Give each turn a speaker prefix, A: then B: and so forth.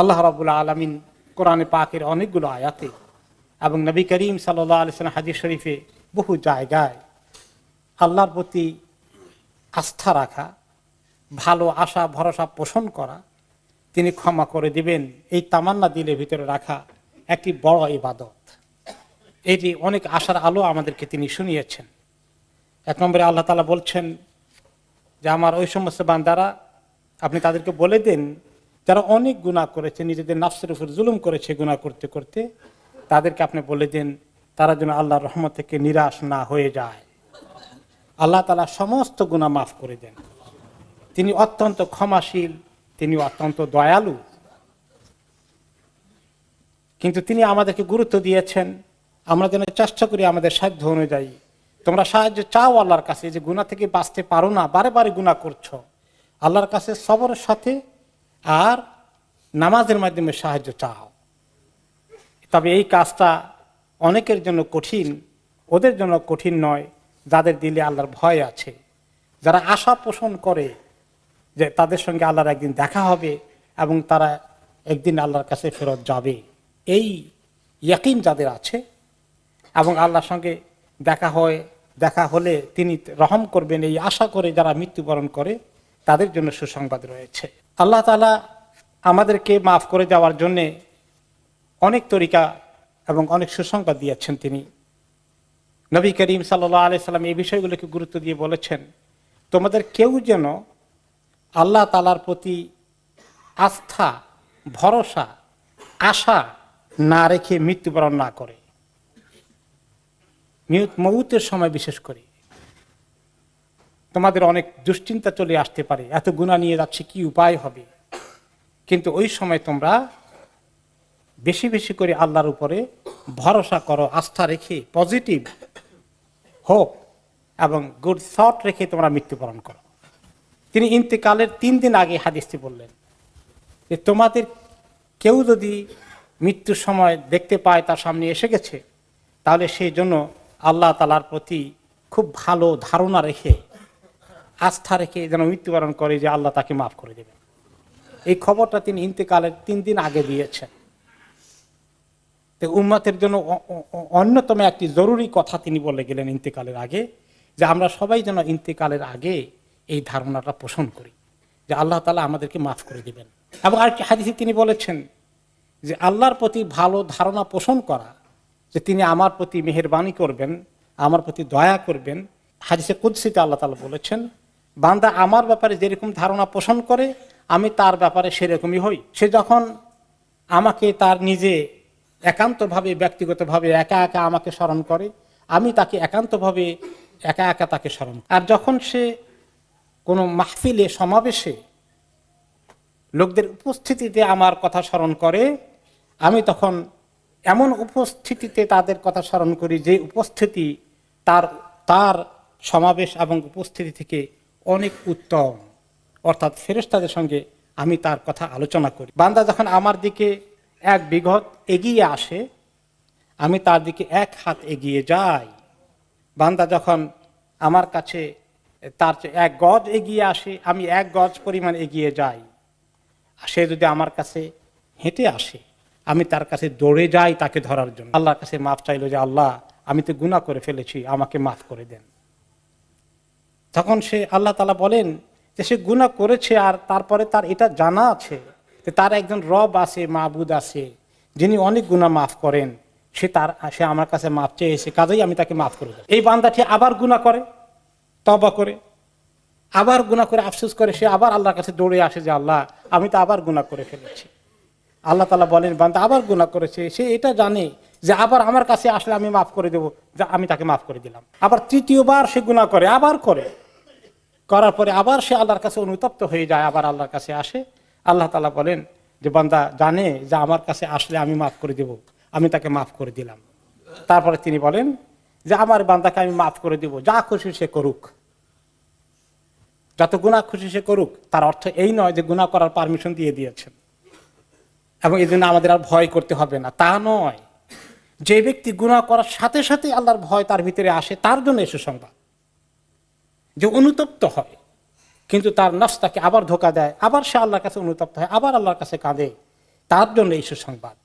A: আল্লাহ রাবুল্লাহ আলমিন কোরআনে পাকের অনেকগুলো আয়াতে এবং নবী করিম সাল্লাহ আলিয়াল্লাম হাজির শরীফে বহু জায়গায় আল্লাহর প্রতি আস্থা রাখা, ভালো আশা, ভরসা পোষণ করা, তিনি ক্ষমা করে দিবেন, এই তামান্না দিলের ভিতরে রাখা একটি বড় ইবাদত। এটি অনেক আশার আলো আমাদেরকে তিনি শুনিয়েছেন। এক নম্বরে আল্লাহ তালা বলছেন যে, আমার ওই সমস্ত বান্দারা, আপনি তাদেরকে বলে দেন যারা অনেক গুণা করেছে, নিজেদের নাফসের উপর জুলুম করেছে গুণা করতে করতে, তাদেরকে আপনি বলে দেন, তারা যেন আল্লাহর রহমত থেকে নিরাশ না হয়ে যায়। আল্লাহ তালা সমস্ত গুণা মাফ করে দেন। তিনি অত্যন্ত ক্ষমাশীল, তিনি অত্যন্ত দয়ালু। কিন্তু তিনি আমাদেরকে গুরুত্ব দিয়েছেন, আমরা যেন চেষ্টা করি আমাদের সাধ্য অনুযায়ী। তোমরা সাহায্য চাও আল্লাহর কাছে, যে গুণা থেকে বাঁচতে পারো না, বারে বারে গুণা করছ। আল্লাহর কাছে সবরের সাথে আর নামাজের মাধ্যমে সাহায্য চাও। তবে এই কাজটা অনেকের জন্য কঠিন, ওদের জন্য কঠিন নয়, যাদের দিলে আল্লাহর ভয় আছে। যারা আশা পোষণ করে যে তাদের সঙ্গে আল্লাহর একদিন দেখা হবে এবং তারা একদিন আল্লাহর কাছে ফেরত যাবে। এই ইয়াকিন যাদের আছে এবং আল্লাহর সঙ্গে দেখা হয়, দেখা হলে তিনি রহম করবেন, এই আশা করে যারা মৃত্যুবরণ করে, তাদের জন্য সুসংবাদ রয়েছে। আল্লাহ তালা আমাদেরকে মাফ করে দেওয়ার জন্যে অনেক তরিকা এবং অনেক সুসংবাদ দিয়েছেন তিনি। নবী করিম সাল্লাহ সাল্লাম এই বিষয়গুলোকে গুরুত্ব দিয়ে বলেছেন, তোমাদের কেউ যেন আল্লাহ তালার প্রতি আস্থা, ভরসা, আশা না রেখে মৃত্যুবরণ না করে। মৌতের সময় বিশেষ করে। তোমাদের অনেক দুশ্চিন্তা চলে আসতে পারে। এত গুণা নিয়ে যাচ্ছে, কি উপায় হবে? কিন্তু ওই সময় তোমরা বেশি বেশি করে আল্লাহর উপরে ভরসা করো, আস্থা রেখে পজিটিভ হোক এবং গুড থট রেখে তোমরা মৃত্যুবরণ করো। তিনি ইন্তেকালের তিন দিন আগে হাদিসটি বললেন যে, তোমাদের কেউ যদি মৃত্যুর সময় দেখতে পায়, তার সামনে এসে গেছে, তাহলে সেই জন্য আল্লাহ তালার প্রতি খুব ভালো ধারণা রেখে আস্থা রেখে যেন মৃত্যুবরণ করে যে আল্লাহ তাকে মাফ করে দেবেন। এই খবরটা তিনি ইন্তেকালের তিন দিন আগে দিয়েছেন। তো উম্মতের জন্য অন্যতম একটি জরুরি কথা তিনি বলে গেলেন ইন্তেকালের আগে, যে আমরা সবাই যেন ইন্তেকালের আগে এই ধারণাটা পোষণ করি, যে আল্লাহ তালা আমাদেরকে মাফ করে দেবেন। এবং আরেকটি হাদিসে তিনি বলেছেন যে আল্লাহর প্রতি ভালো ধারণা পোষণ করা, যে তিনি আমার প্রতি মেহরবানি করবেন, আমার প্রতি দয়া করবেন। হাদিসে কুদ্সিতে আল্লাহ তালা বলেছেন বান্দা আমার ব্যাপারে যেরকম ধারণা পোষণ করে, আমি তার ব্যাপারে সেরকমই হই। সে যখন আমাকে তার নিজে একান্তভাবে, ব্যক্তিগতভাবে একা একা আমাকে স্মরণ করে, আমি তাকে একান্তভাবে একা একা তাকে স্মরণ আর যখন সে কোনো মাহফিলে, সমাবেশে লোকদের উপস্থিতিতে আমার কথা স্মরণ করে, আমি তখন এমন উপস্থিতিতে তাদের কথা স্মরণ করি যে উপস্থিতি তার তার সমাবেশ এবং উপস্থিতি থেকে অনেক উত্তম। অর্থাৎ ফেরেস্তাদের সঙ্গে আমি তার কথা আলোচনা করি। বান্দা যখন আমার দিকে এক বিঘত এগিয়ে আসে, আমি তার দিকে এক হাত এগিয়ে যাই। বান্দা যখন আমার কাছে তার এক গজ এগিয়ে আসে, আমি এক গজ পরিমাণ এগিয়ে যাই। সে যদি আমার কাছে হেঁটে আসে, আমি তার কাছে দৌড়ে যাই তাকে ধরার জন্য। আল্লাহর কাছে মাফ চাইলো যে, আল্লাহ, আমি তো গুণা করে ফেলেছি, আমাকে মাফ করে দেন। তখন সে আল্লাহ তালা বলেন যে সে গুণা করেছে আর তারপরে তার এটা জানা আছে যে তার একজন রব আছে মাহবুদ আছে, যিনি অনেক গুণা মাফ করেন। সে তার, সে আমার কাছে মাফ চেয়েছে কাজেই আমি তাকে মাফ করে এই বান্দাটি আবার গুণা করে তবা করে, আবার গুণা করে আফসোস করে, সে আবার আল্লাহর কাছে দৌড়ে আসে যে আল্লাহ, আমি তো আবার গুণা করে ফেলেছি। আল্লাহ তালা বলেন, বান্দা আবার গুণা করেছে, সে এটা জানে যে আবার আমার কাছে আসলে আমি মাফ করে দেবো, যা আমি তাকে মাফ করে দিলাম। আবার তৃতীয়বার সে গুণা করে, আবার করে। করার পরে আবার সে আল্লাহর কাছে অনুতপ্ত হয়ে যায়, আবার আল্লাহর কাছে আসে। আল্লাহ তালা বলেন যে, বান্দা জানে যে আমার কাছে আসলে আমি মাফ করে দেব, আমি তাকে মাফ করে দিলাম। তারপরে তিনি বলেন যে, আমার বান্দাকে আমি মাফ করে দেব, যা খুশি সে করুক। যত গুণা খুশি সে করুক, তার অর্থ এই নয় যে গুণা করার পারমিশন দিয়ে দিয়েছেন। এবং এই জন্য আমাদের আর ভয় করতে হবে না, তা নয়। যে ব্যক্তি গুণা করার সাথে সাথে আল্লাহর ভয় তার ভিতরে আসে, তার জন্য এসে সংবাদ। যে অনুতপ্ত হয়। কিন্তু তার নফস তাকে আবার ধোকা দেয়, আবার সে আল্লাহর কাছে অনুতপ্ত হয়, আবার আল্লাহর কাছে কাঁদে। তার জন্য এই সুসংবাদ।